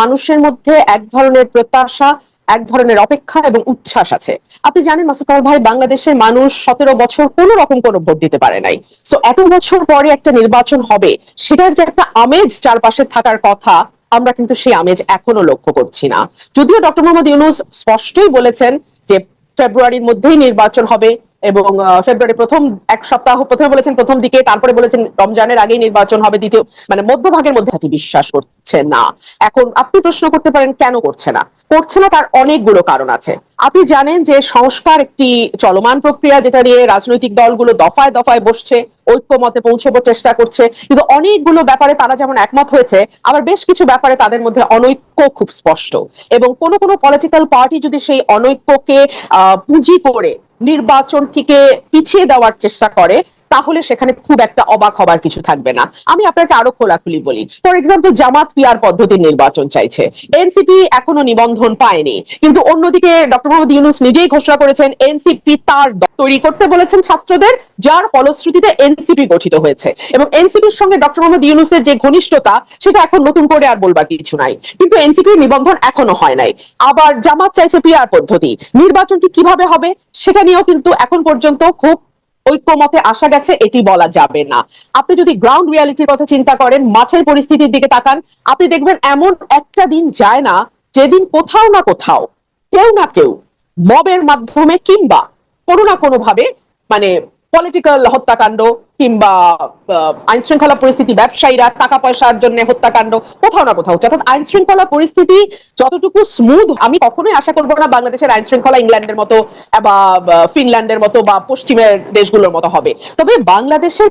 মানুষের মধ্যে এক ধরনের প্রত্যাশা, এক ধরনের অপেক্ষা এবং উচ্ছ্বাস আছে। আপনি জানেন, মাসুদ ভাই, বাংলাদেশের মানুষ সতেরো বছর কোন রকম কোনো ভোট দিতে পারে নাই। সো এত বছর পরে একটা নির্বাচন হবে, সেটার যে একটা আমেজ চারপাশে থাকার কথা, আমরা কিন্তু সেই আমেজ এখনও লক্ষ্য করছি না। যদিও ডক্টর মোহাম্মদ ইউনুস স্পষ্টই বলেছেন যে, ফেব্রুয়ারির মধ্যেই নির্বাচন হবে এবং ফেব্রুয়ারি প্রথম এক সপ্তাহ প্রথমে বলেছেন প্রথম দিকে, তারপরে বলেছেন রমজানের আগেই নির্বাচন হবে, দ্বিতীয় মানে মধ্যভাগের মধ্যে তিনি বিশ্বাস করছে না। এখন আপনি প্রশ্ন করতে পারেন, কেন করছে না? করছে না তার অনেকগুলো কারণ আছে। আপনি জানেন যে সংস্কার একটি চলমান প্রক্রিয়া যেটা নিয়ে রাজনৈতিক দলগুলো দফায় দফায় বসছে, ঐক্যমতে পৌঁছাবার চেষ্টা করছে, কিন্তু অনেকগুলো ব্যাপারে তারা যেমন একমত হয়েছে, আবার বেশ কিছু ব্যাপারে তাদের মধ্যে অনৈক্য খুব স্পষ্ট। এবং কোন কোন পলিটিক্যাল পার্টি যদি সেই অনৈক্যকে পুঁজি করে নির্বাচনটিকে পিছিয়ে দেওয়ার চেষ্টা করে। তাহলে সেখানে খুব একটা অবাক হবার কিছু থাকবে না। আমি আপনাকে আরও খোলাখুলি বলি ফর এক্সাম্পল জামাত পিয়ার পদ্ধতির নির্বাচন চাইছে। এনসিপি এখনও নিবন্ধন পায়নি, কিন্তু অন্যদিকে ডক্টর মোহাম্মদ ইউনুস নিজেই ঘোষণা করেছেন এনসিপি তার তৈরি করতে বলেছেন ছাত্রদের, যার ফলশ্রুতিতে এনসিপি গঠিত হয়েছে। এবং এনসিপির সঙ্গে ডক্টর মোহাম্মদ ইউনুসের যে ঘনিষ্ঠতা, সেটা এখন নতুন করে আর বলবার কিছু নাই। কিন্তু এনসিপির নিবন্ধন এখনও হয় নাই। আবার জামাত চাইছে পিয়ার পদ্ধতি। নির্বাচনটি কীভাবে হবে, সেটা নিয়েও কিন্তু এখন পর্যন্ত খুব ঐক্যমতে আসা গেছে, এটি বলা যাবে না। আপনি যদি গ্রাউন্ড রিয়ালিটির কথা চিন্তা করেন, মাঠের পরিস্থিতির দিকে তাকান, আপনি দেখবেন এমন একটা দিন যায় না, যেদিন কোথাও না কোথাও, কেউ না কেউ মবের মাধ্যমে কিংবা কোনো না কোনো ভাবে মানে পলিটিক্যাল হত্যাকাণ্ড কিংবা আইন শৃঙ্খলা পরিস্থিতি, ব্যবসায়ীরা টাকা পয়সার জন্য হত্যাকাণ্ড, কোথাও না কোথাও। অর্থাৎ আইন শৃঙ্খলা পরিস্থিতি যতটুকু স্মুথ আমি কখনোই আশা করব না বাংলাদেশের আইন শৃঙ্খলা ইংল্যান্ডের মতো বা, ফিনল্যান্ডের মতো বা পশ্চিমের দেশগুলোর মতো হবে। তবে বাংলাদেশের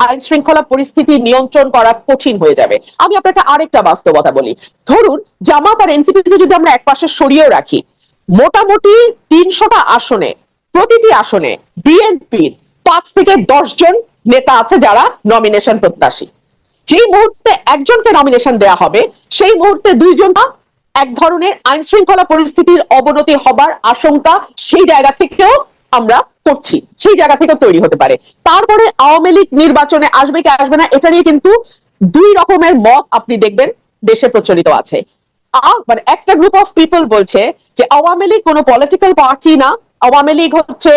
আইন শৃঙ্খলা পরিস্থিতি নিয়ন্ত্রণ করা কঠিন হয়ে যাবে। আমি আপনাকে আরেকটা বাস্তবতা বলি। ধরুন, জামাত আর এনসিপি কে যদি আমরা একপাশে সরিয়েও রাখি, মোটামুটি তিনশোটা আসনে, প্রতিটি আসনে বিএনপির পাঁচ থেকে দশ জন নেতা আছে যারা নমিনেশন প্রত্যাশী। যে মুহূর্তে একজনকে নমিনেশন দেয়া হবে, সেই মুহূর্তে দুইজন এক ধরনের আইন শৃঙ্খলা পরিস্থিতির অবনতি হবার আশঙ্কা সেই জায়গা থেকেও আমরা করছি, সেই জায়গা থেকেও তৈরি হতে পারে। তারপরে আওয়ামী লীগ নির্বাচনে আসবে কি আসবে না, এটা নিয়ে কিন্তু দুই রকমের মত আপনি দেখবেন দেশে প্রচলিত আছে। মানে একটা গ্রুপ অফ পিপল বলছে যে আওয়ামী লীগ কোনো পলিটিক্যাল পার্টি না। আওয়ামী লীগ হচ্ছে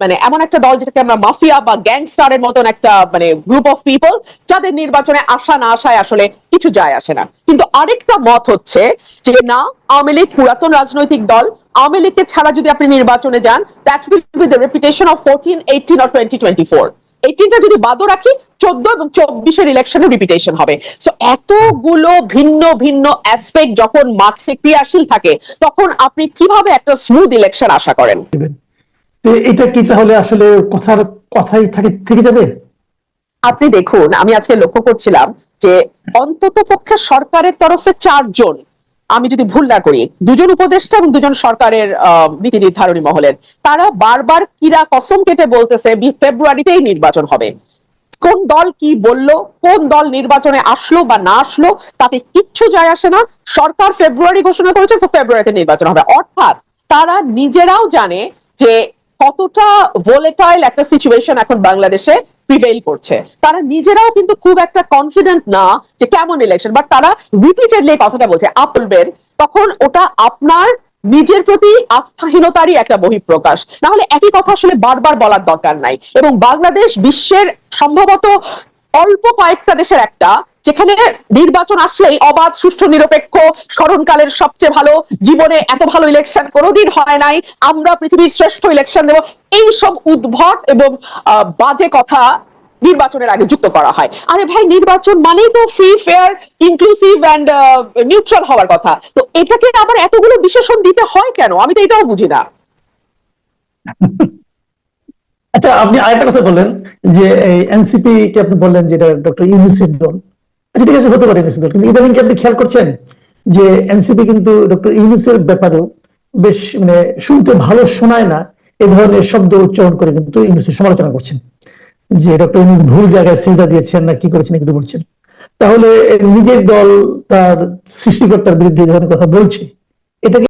মানে এমন একটা দল যেটাকে আমরা মাফিয়া বা গ্যাংস্টারের মতন একটা মানে গ্রুপ অফ পিপল যাদের নির্বাচনে আসা না আসায় আসলে কিছু যায় আসে না। কিন্তু আরেকটা মত হচ্ছে যে না, আওয়ামী লীগ পুরাতন রাজনৈতিক দল আওয়ামী লীগকে ছাড়া যদি আপনি নির্বাচনে যান that will be the reputation of fourteen eighteen or twenty twenty four এইটিনটা যদি বাদও রাখি চোদ্দ এবং চব্বিশের ইলেকশনের রিপিটেশন হবে। সো এতগুলো ভিন্ন ভিন্ন অ্যাসপেক্ট যখন মাঠে ক্রিয়াশীল থাকে তখন আপনি কীভাবে একটা স্মুথ ইলেকশন আশা করেন? তো এটা কি তাহলে আসলে কথার কথাই থাকে থেকে যাবে? আপনি দেখুন আমি আজকে লক্ষ্য করছিলাম যে অন্তত পক্ষে সরকারের তরফে চারজন আমি যদি ভুল না করি, দুজন উপদেষ্টা এবং দুজন সরকারের নীতি নির্ধারণী মহলের, তারা বারবার কিরা কসম কেটে বলতেছে ফেব্রুয়ারিতেই নির্বাচন হবে। কোন দল কি বলল, কোন দল নির্বাচনে আসলো বা না আসলো, তাতে কিচ্ছু যায় আসে না। সরকার ফেব্রুয়ারি ঘোষণা করেছে, তো ফেব্রুয়ারিতে নির্বাচন হবে। অর্থাৎ তারা নিজেরাও জানে যে কতটা ভোলেটাইল একটা সিচুয়েশন এখন বাংলাদেশে। প্রিভেইল করছে। তারা নিজেরাও কিন্তু খুব একটা কনফিডেন্ট না যে কেমন ইলেকশন বাট তারা রিপিটেডলি কথাটা বলছে আপলবের তখন ওটা আপনার নিজের প্রতি আস্থাহীনতারই একটা বহিঃপ্রকাশ। না হলে একই কথা আসলে বারবার বলার দরকার নাই। এবং বাংলাদেশ বিশ্বের সম্ভবত অল্প কয়েকটা দেশের একটা যেখানে নির্বাচন আসলেই অবাধ, সুষ্ঠু, নিরপেক্ষ, স্মরণকালের সবচেয়ে ভালো, জীবনে এত ভালো ইলেকশন কোনোদিন হয় নাই, আমরা পৃথিবীর শ্রেষ্ঠ ইলেকশন দেব। এই সব উদ্ভট এবং বাজে কথা নির্বাচনের আগে যুক্ত করা হয়। আরে ভাই, নির্বাচন মানেই তো free fair inclusive and neutral হওয়ার কথা। তো এটাকে আবার এতগুলো বিশেষণ দিতে হয় কেন? আমি তো এটাও বুঝি না। আচ্ছা আপনি আরেকটা কথা বললেন যে এনসিপি কে আপনি বললেন যে এটা ডক্টর ইউনুসের দল। আচ্ছা ঠিক আছে, হতে পারে দল কিন্তু ইদানিং কি আপনি খেয়াল করছেন যে এনসিপি কিন্তু ডক্টর ইউনুসের ব্যাপারেও বেশ মানে শুনতে ভালো শোনায় না, এ ধরনের শব্দ উচ্চারণ করে কিন্তু ইউনুসের সমালোচনা করছেন। যে ডক্টর ইউনুস ভুল জায়গায় সিজা দিয়েছেন না, কি করেছেন এগুলো বলছেন। তাহলে নিজের দল তার সৃষ্টিকর্তার বিরুদ্ধে যখন কথা বলছে। এটাকে